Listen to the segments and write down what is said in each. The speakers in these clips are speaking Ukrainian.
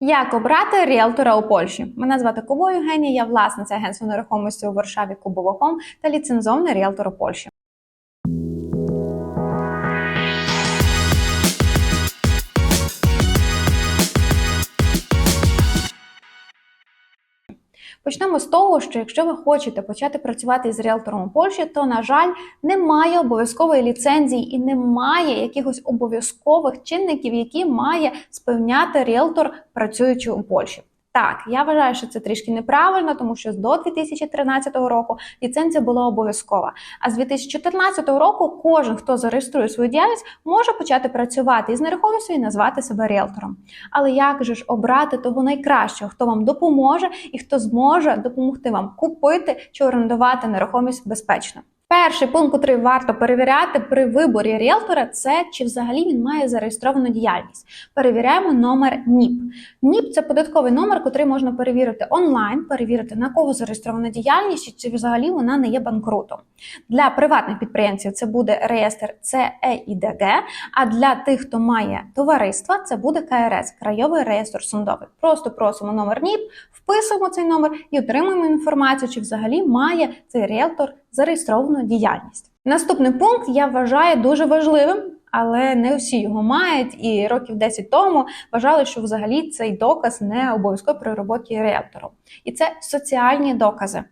Як обрати ріелтора у Польщі? Мене звати Кубо Євгенія, я власниця агентства нерухомості у Варшаві Кубово.ком та ліцензовний ріелтор у Польщі. Почнемо з того, що якщо ви хочете почати працювати з ріелтором у Польщі, то на жаль немає обов'язкової ліцензії і немає якихось обов'язкових чинників, які має сповняти ріелтор, працюючи у Польщі. Так, я вважаю, що це трішки неправильно, тому що до 2013 року ліцензія була обов'язкова. А з 2014 року кожен, хто зареєструє свою діяльність, може почати працювати із нерухомістю і назвати себе ріелтором. Але як же ж обрати того найкращого, хто вам допоможе і хто зможе допомогти вам купити чи орендувати нерухомість безпечно? Перший пункт, який варто перевіряти при виборі ріелтора, це чи взагалі він має зареєстровану діяльність. Перевіряємо номер НІП. НІП це податковий номер, який можна перевірити онлайн, перевірити на кого зареєстрована діяльність, чи взагалі вона не є банкрутом. Для приватних підприємців це буде реєстр ЦЕІДГ, а для тих, хто має товариства, це буде КРС Краєвий реєстр сундовий. Просто просимо номер НІП, вписуємо цей номер і отримуємо інформацію, чи взагалі має цей ріелтор зареєстровану діяльність. Наступний пункт я вважаю дуже важливим. Але не всі його мають, і років 10 тому вважали, що взагалі цей доказ не обов'язково при роботі реактором. І це соціальні докази.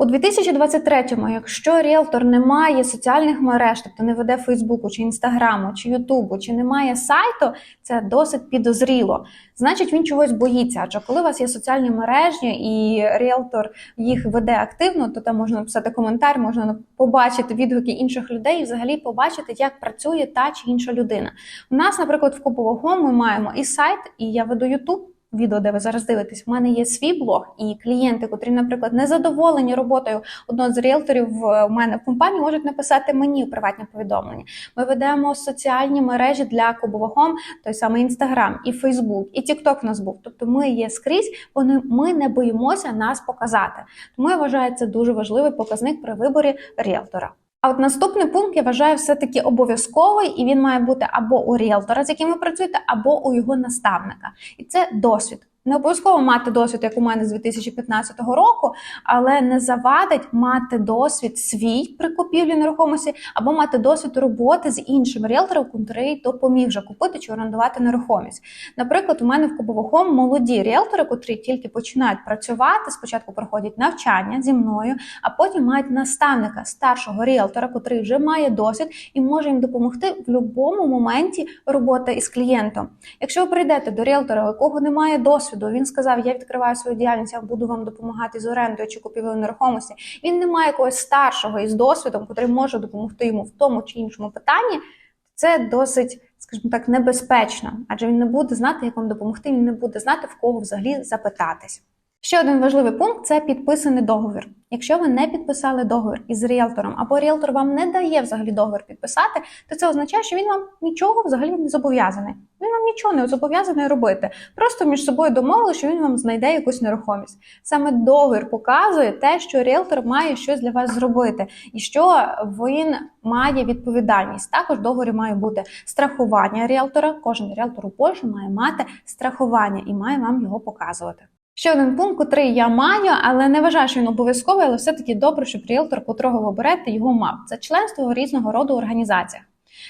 У 2023-му, якщо ріелтор не має соціальних мереж, тобто не веде Фейсбуку, чи Інстаграму, чи Ютубу, чи не має сайту, це досить підозріло. Значить, він чогось боїться. Адже коли у вас є соціальні мережі і ріелтор їх веде активно, то там можна написати коментар, можна побачити відгуки інших людей і взагалі побачити, як працює та чи інша людина. У нас, наприклад, в Купового ми маємо і сайт, і я веду Ютуб відео, де ви зараз дивитесь, в мене є свій блог, і клієнти, котрі, наприклад, не задоволені роботою одного з ріелторів в мене в компанії, можуть написати мені приватні повідомлення. Ми ведемо соціальні мережі для Кубового, той самий інстаграм, і Фейсбук, і Тікток нас був. Тобто ми є скрізь, вони ми не боїмося нас показати. Тому я вважаю це дуже важливий показник при виборі ріелтора. А от наступний пункт я вважаю все-таки обов'язковий, і він має бути або у ріелтора, з яким ви працюєте, або у його наставника. І це досвід. Не обов'язково мати досвід, як у мене з 2015 року, але не завадить мати досвід свій при купівлі нерухомості або мати досвід роботи з іншим ріелтором, який допоміг вже купити чи орендувати нерухомість. Наприклад, у мене в Кубовохом молоді ріелтори, котрі тільки починають працювати, спочатку проходять навчання зі мною, а потім мають наставника старшого ріелтора, котрий вже має досвід і може їм допомогти в будь-якому моменті роботи із клієнтом. Якщо ви прийдете до ріелтора, у якого немає досвіду, досвіду. Він сказав: Я відкриваю свою діяльність, я буду вам допомагати з орендою чи купівлею нерухомості. Він не має якогось старшого із досвідом, який може допомогти йому в тому чи іншому питанні. Це досить, скажімо так, небезпечно, адже він не буде знати, як вам допомогти. Він не буде знати, в кого взагалі запитатись. Ще один важливий пункт це підписаний договір. Якщо ви не підписали договір із ріелтором, або ріелтор вам не дає взагалі договір підписати, то це означає, що він вам нічого взагалі не зобов'язаний. Нічого не зобов'язаний робити. Просто між собою домовили, що він вам знайде якусь нерухомість. Саме договір показує те, що ріелтор має щось для вас зробити, і що він має відповідальність. Також в договорі має бути страхування ріелтора. Кожен ріелтор у Польщі має мати страхування і має вам його показувати. Ще один пункт, котрий я маю, але не вважаю, що він обов'язковий, але все-таки добре, щоб ріелтор, котрого ви берете, його мав. Це членство у різного роду організаціях.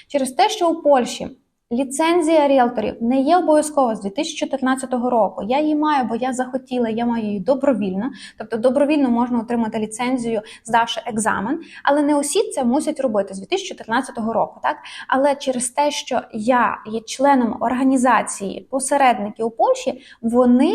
Через те, що у Польщі ліцензія ріелторів не є обов'язкова з 2014 року. Я її маю, бо я захотіла, я маю її добровільно. Тобто добровільно можна отримати ліцензію, здавши екзамен, але не усі це мусять робити з 2014 року. Так, але через те, що я є членом організації посередники у Польщі, вони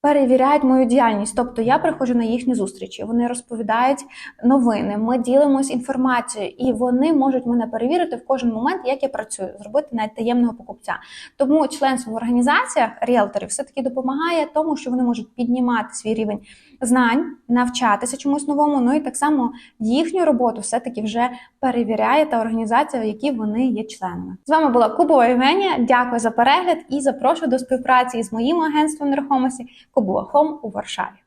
перевіряють мою діяльність. Тобто я приходжу на їхні зустрічі, вони розповідають новини, ми ділимось інформацією, і вони можуть мене перевірити в кожен момент, як я працюю, зробити навіть таємного покупця. Тому членство в організаціях ріелторів все таки допомагає тому, що вони можуть піднімати свій рівень знань, навчатися чомусь новому. Ну і так само їхню роботу все-таки вже перевіряє та організація, в якій вони є членами. З вами була Кубова Євгенія. Дякую за перегляд і запрошую до співпраці із моїм агентством нерухомості Кубова Хом у Варшаві.